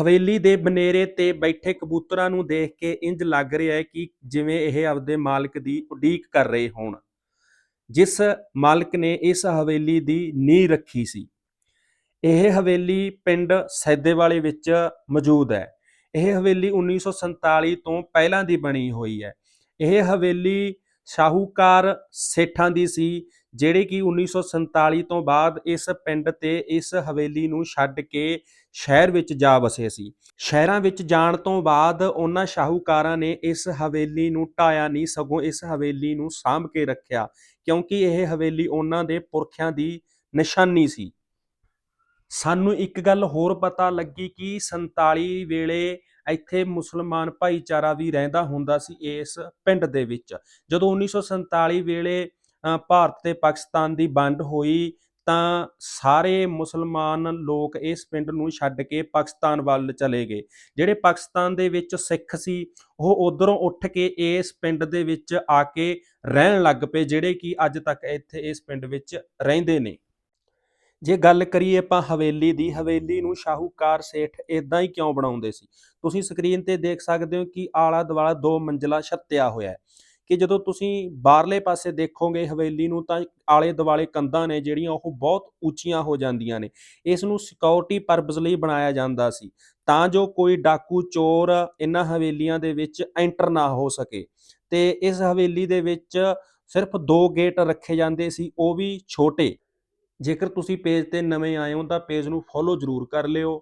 ਹਵੇਲੀ ਦੇ ਬਨੇਰੇ ਤੇ ਬੈਠੇ ਕਬੂਤਰਾਂ ਨੂੰ ਦੇਖ ਕੇ ਇੰਜ ਲੱਗ ਰਿਹਾ ਹੈ ਕਿ ਜਿਵੇਂ ਇਹ ਆਪਦੇ ਮਾਲਕ ਦੀ ਉਡੀਕ ਕਰ ਰਹੇ ਹੋਣ। ਜਿਸ ਮਾਲਕ ਨੇ ਇਸ ਹਵੇਲੀ ਦੀ ਨੀਂਹ ਰੱਖੀ ਸੀ। ਇਹ ਹਵੇਲੀ ਪਿੰਡ ਸੈਦੇਵਾਲੇ ਵਿੱਚ ਮੌਜੂਦ ਹੈ। ਇਹ ਹਵੇਲੀ 1947 ਤੋਂ ਪਹਿਲਾਂ ਦੀ ਬਣੀ ਹੋਈ ਹੈ। ਇਹ ਹਵੇਲੀ ਸ਼ਾਹੂਕਾਰ ਸੇਠਾਂ ਦੀ ਸੀ, ਜਿਹੜੇ ਕਿ 1947 ਤੋਂ ਬਾਅਦ ਇਸ ਪਿੰਡ ਤੇ ਇਸ ਹਵੇਲੀ ਨੂੰ ਛੱਡ ਕੇ ਸ਼ਹਿਰ ਵਿੱਚ ਜਾ ਵਸੇ ਸੀ। ਸ਼ਹਿਰਾਂ ਵਿੱਚ ਜਾਣ ਤੋਂ ਬਾਅਦ ਉਹਨਾਂ ਸ਼ਾਹੂਕਾਰਾਂ ਨੇ ਇਸ ਹਵੇਲੀ ਨੂੰ ਢਾਇਆ ਨਹੀਂ, ਸਗੋਂ ਇਸ ਹਵੇਲੀ ਨੂੰ ਸਾਂਭ ਕੇ ਰੱਖਿਆ, ਕਿਉਂਕਿ ਇਹ ਹਵੇਲੀ ਉਹਨਾਂ ਦੇ ਪੁਰਖਿਆਂ ਦੀ ਨਿਸ਼ਾਨੀ ਸੀ। ਸਾਨੂੰ ਇੱਕ ਗੱਲ ਹੋਰ ਪਤਾ ਲੱਗੀ ਕਿ 47 ਵੇਲੇ ਇੱਥੇ ਮੁਸਲਮਾਨ ਭਾਈਚਾਰਾ ਵੀ ਰਹਿੰਦਾ ਹੁੰਦਾ ਸੀ ਇਸ ਪਿੰਡ ਦੇ ਵਿੱਚ। ਜਦੋਂ 1947 ਵੇਲੇ ਭਾਰਤ ਤੇ ਪਾਕਿਸਤਾਨ ਦੀ ਵੰਡ ਹੋਈ, ਤਾਂ ਸਾਰੇ ਮੁਸਲਮਾਨ ਲੋਕ ਇਸ ਪਿੰਡ ਨੂੰ ਛੱਡ ਕੇ ਪਾਕਿਸਤਾਨ ਵੱਲ ਚਲੇ ਗਏ। ਜਿਹੜੇ ਪਾਕਿਸਤਾਨ ਦੇ ਵਿੱਚ ਸਿੱਖ ਸੀ, ਉਹ ਉਧਰੋਂ ਉੱਠ ਕੇ ਇਸ ਪਿੰਡ ਦੇ ਵਿੱਚ ਆ ਕੇ ਰਹਿਣ ਲੱਗ ਪਏ, ਜਿਹੜੇ ਕਿ ਅੱਜ ਤੱਕ ਇੱਥੇ ਇਸ ਪਿੰਡ ਵਿੱਚ ਰਹਿੰਦੇ ਨੇ। ਜੇ ਗੱਲ ਕਰੀਏ ਆਪਾਂ ਹਵੇਲੀ ਦੀ, ਹਵੇਲੀ ਨੂੰ ਸ਼ਾਹੂਕਾਰ ਸੇਠ ਇਦਾਂ ਹੀ ਕਿਉਂ ਬਣਾਉਂਦੇ ਸੀ? ਤੁਸੀਂ ਸਕਰੀਨ ਤੇ ਦੇਖ ਸਕਦੇ ਹੋ ਕਿ ਆਲਾ ਦੁਆਲਾ ਦੋ ਮੰਜ਼ਲਾ ਛੱਤਿਆ ਹੋਇਆ ਹੈ ਕਿ ਜਦੋਂ ਤੁਸੀਂ ਬਾਹਰਲੇ ਪਾਸੇ ਦੇਖੋਗੇ ਹਵੇਲੀ ਨੂੰ ਤਾਂ ਆਲੇ ਦੁਆਲੇ ਕੰਧਾਂ ਨੇ ਜਿਹੜੀਆਂ ਉਹ ਬਹੁਤ ਉੱਚੀਆਂ ਹੋ ਜਾਂਦੀਆਂ ਨੇ। ਇਸ ਨੂੰ ਸਿਕਿਉਰਿਟੀ ਪਰਪਸ ਲਈ ਬਣਾਇਆ ਜਾਂਦਾ ਸੀ ਤਾਂ ਜੋ ਕੋਈ ਡਾਕੂ ਚੋਰ ਇਹਨਾਂ ਹਵੇਲੀਆਂ ਦੇ ਵਿੱਚ ਐਂਟਰ ਨਾ ਹੋ ਸਕੇ। ਤੇ ਇਸ ਹਵੇਲੀ ਦੇ ਵਿੱਚ ਸਿਰਫ ਦੋ ਗੇਟ ਰੱਖੇ ਜਾਂਦੇ ਸੀ, ਉਹ ਵੀ ਛੋਟੇ। ਜੇਕਰ ਤੁਸੀਂ ਪੇਜ ਤੇ ਨਵੇਂ ਆਏ ਹੋ ਤਾਂ ਪੇਜ ਨੂੰ ਫੋਲੋ ਜ਼ਰੂਰ ਕਰ ਲਿਓ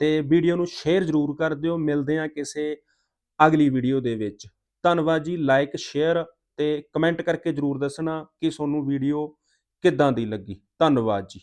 ਤੇ ਵੀਡੀਓ ਨੂੰ ਸ਼ੇਅਰ ਜ਼ਰੂਰ ਕਰ ਦਿਓ। ਮਿਲਦੇ ਹਾਂ ਕਿਸੇ ਅਗਲੀ ਵੀਡੀਓ ਦੇ ਵਿੱਚ। ਧੰਨਵਾਦ ਜੀ। ਲਾਈਕ ਸ਼ੇਅਰ ਤੇ ਕਮੈਂਟ ਕਰਕੇ ਜ਼ਰੂਰ ਦੱਸਣਾ ਕਿ ਤੁਹਾਨੂੰ ਵੀਡੀਓ ਕਿੱਦਾਂ ਦੀ ਲੱਗੀ। ਧੰਨਵਾਦ ਜੀ।